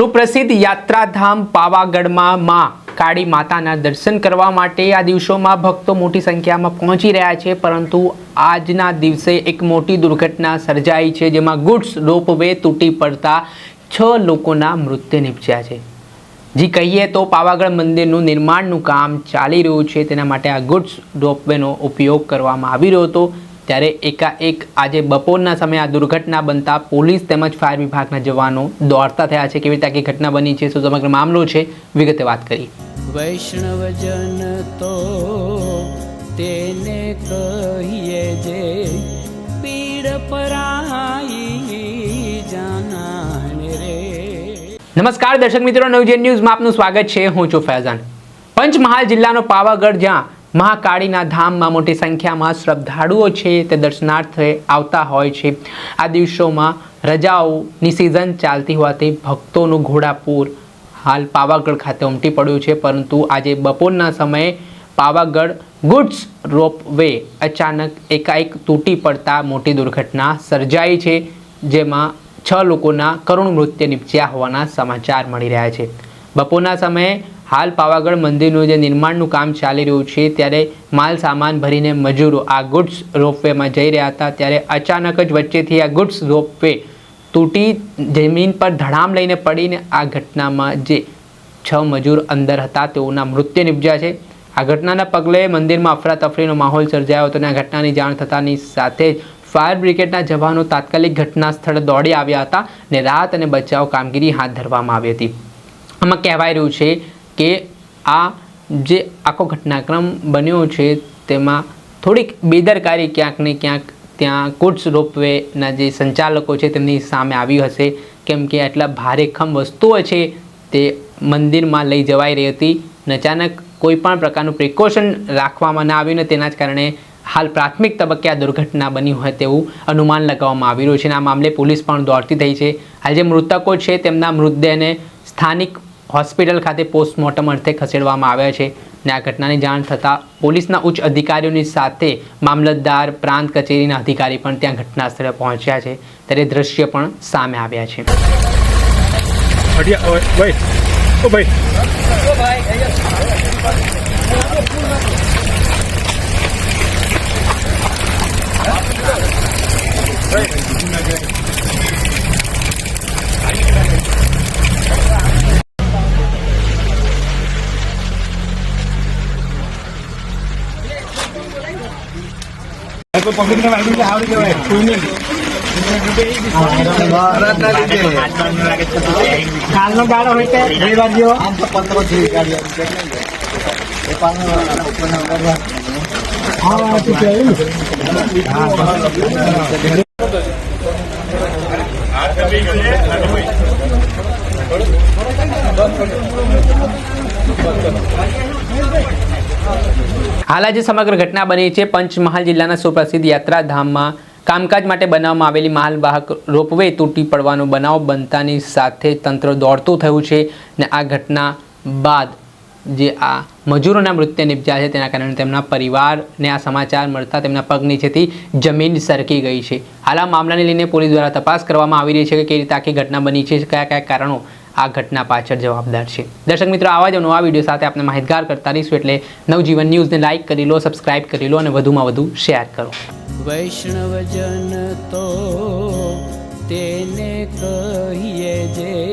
સુપ્રસિદ્ધ યાત્રાધામ પાવાગઢમાં માં કાળી માતાના દર્શન કરવા માટે આ દિવસોમાં ભક્તો મોટી સંખ્યામાં પહોંચી રહ્યા છે, પરંતુ આજના દિવસે એક મોટી દુર્ઘટના સર્જાઈ છે, જેમાં ગુડ્સ રોપવે તૂટી પડતા છ લોકોના મૃત્યુ નિપજ્યા છે. જી કહીએ તો પાવાગઢ મંદિરનું નિર્માણનું કામ ચાલી રહ્યું છે, તેના માટે આ ગુડ્સ રોપવેનો ઉપયોગ કરવામાં આવી રહ્યો હતો. ત્યારે એકાએક આજે બપોરના સમયે આ દુર્ઘટના બનતા પોલીસ તેમજ ફાયર વિભાગના જવાનો દોડતા થયા છે. કેવી રીતે આખી ઘટના બની છે શું સમગ્ર મામલો છે વિગતે વાત કરી. વૈષ્ણવજન તો તેને કહીએ જે પીડ પરાઈ નમસ્કાર દર્શક મિત્રો નવજેન ન્યૂઝમાં આપનું સ્વાગત છે. હું છું ફૈઝાન. પંચમહાલ જિલ્લાનો પાવાગઢ જ્યાં મહાકાળીના ધામમાં મોટી સંખ્યામાં શ્રદ્ધાળુઓ છે, તે દર્શનાર્થે આવતા હોય છે. આ દિવસોમાં રજાઓની સિઝન ચાલતી હોવાથી ભક્તોનું ઘોડાપૂર હાલ પાવાગઢ ખાતે ઉમટી પડ્યું છે, પરંતુ આજે બપોરના સમયે પાવાગઢ ગુડ્સ રોપ વે અચાનક એકાએક તૂટી પડતા મોટી દુર્ઘટના સર્જાઈ છે, જેમાં છ લોકોના કરુણ મૃત્યુ નિપજ્યા હોવાના સમાચાર મળી રહ્યા છે. બપોરના સમયે હાલ પાવાગઢ મંદિરનું જે નિર્માણનું કામ ચાલી રહ્યું છે, ત્યારે માલ સામાન ભરીને મજૂરો આ ગુડ્સ રોપવેમાં જઈ રહ્યા હતા, ત્યારે અચાનક જ વચ્ચેથી આ ગુડ્સ રોપવે તૂટી જમીન પર ધડામ લઈને પડીને આ ઘટનામાં જે છ મજૂર અંદર હતા, તેઓના મૃત્યુ નિપજ્યા છે. આ ઘટનાના પગલે મંદિરમાં અફરાતફરીનો માહોલ સર્જાયો હતો અને આ ઘટનાની જાણ થતાની સાથે જ ફાયર બ્રિગેડના જવાનો તાત્કાલિક ઘટના સ્થળે દોડી આવ્યા હતા અને રાહત અને બચાવ કામગીરી હાથ ધરવામાં આવી હતી. આમાં કહેવાય રહ્યું છે કે આ જે આખો ઘટનાક્રમ બન્યો છે, તેમાં થોડીક બેદરકારી ક્યાંક ને ક્યાંક ત્યાં ગુડ્સ રોપવેના જે સંચાલકો છે, તેમની સામે આવી હશે. કેમ કે આટલા ભારેખમ વસ્તુઓ છે, તે મંદિરમાં લઈ જવાઈ રહી હતી. અચાનક કોઈ પણ પ્રકારનું પ્રિકોશન રાખવામાં ના આવ્યું ને તેના જ કારણે હાલ પ્રાથમિક તબક્કે આ દુર્ઘટના બની હોય તેવું અનુમાન લગાવવામાં આવી રહ્યું છે. અને આ મામલે પોલીસ પણ દોડતી થઈ છે. હાલ જે મૃતકો છે, તેમના મૃતદેહને સ્થાનિક હોસ્પિટલ ખાતે પોસ્ટમોર્ટમ અર્થે ખસેડવામાં આવ્યા છે. અને આ ઘટનાની જાણ થતાં પોલીસના ઉચ્ચ અધિકારીઓની સાથે મામલતદાર પ્રાંત કચેરીના અધિકારી પણ ત્યાં ઘટના સ્થળે પહોંચ્યા છે. ત્યારે દ્રશ્ય પણ સામે આવ્યા છે. ભાઈ. ભાઈ. કાલનો ગાળો હોય તે રવિવાર જેવો હા તું કહેવું ને હાલ જે સમગ્ર ઘટના બની છે. પંચમહાલ જિલ્લાના સુપ્રસિદ્ધ યાત્રાધામમાં કામકાજ માટે બનાવવામાં આવેલી માલવાહક રોપવે તૂટી પડવાનો બનાવ બનતાની સાથે તંત્ર દોડતું થયું છે ને આ ઘટના બાદ જે આ મજૂરોના મૃત્યુ નિપજ્યા છે તેના કારણે તેમના પરિવારને આ સમાચાર મળતા તેમના પગ નીચેથી જમીન સરકી ગઈ છે. હાલ આ મામલાને લઈને પોલીસ દ્વારા તપાસ કરવામાં આવી રહી છે કે કઈ રીતે આખી ઘટના બની છે, કયા કયા કારણો આ ઘટના પાછળ જવાબદાર છે. દર્શક મિત્રો, આવા જ નવા વીડિયો સાથે આપણે માહિતગાર કરતા રહીશું એટલે નવજીવન ન્યૂઝને લાઇક કરી લો સબસ્ક્રાઇબ કરી લો અને વધુમાં વધુ શેર કરો. વૈષ્ણવજન તો તેને કહીએ જે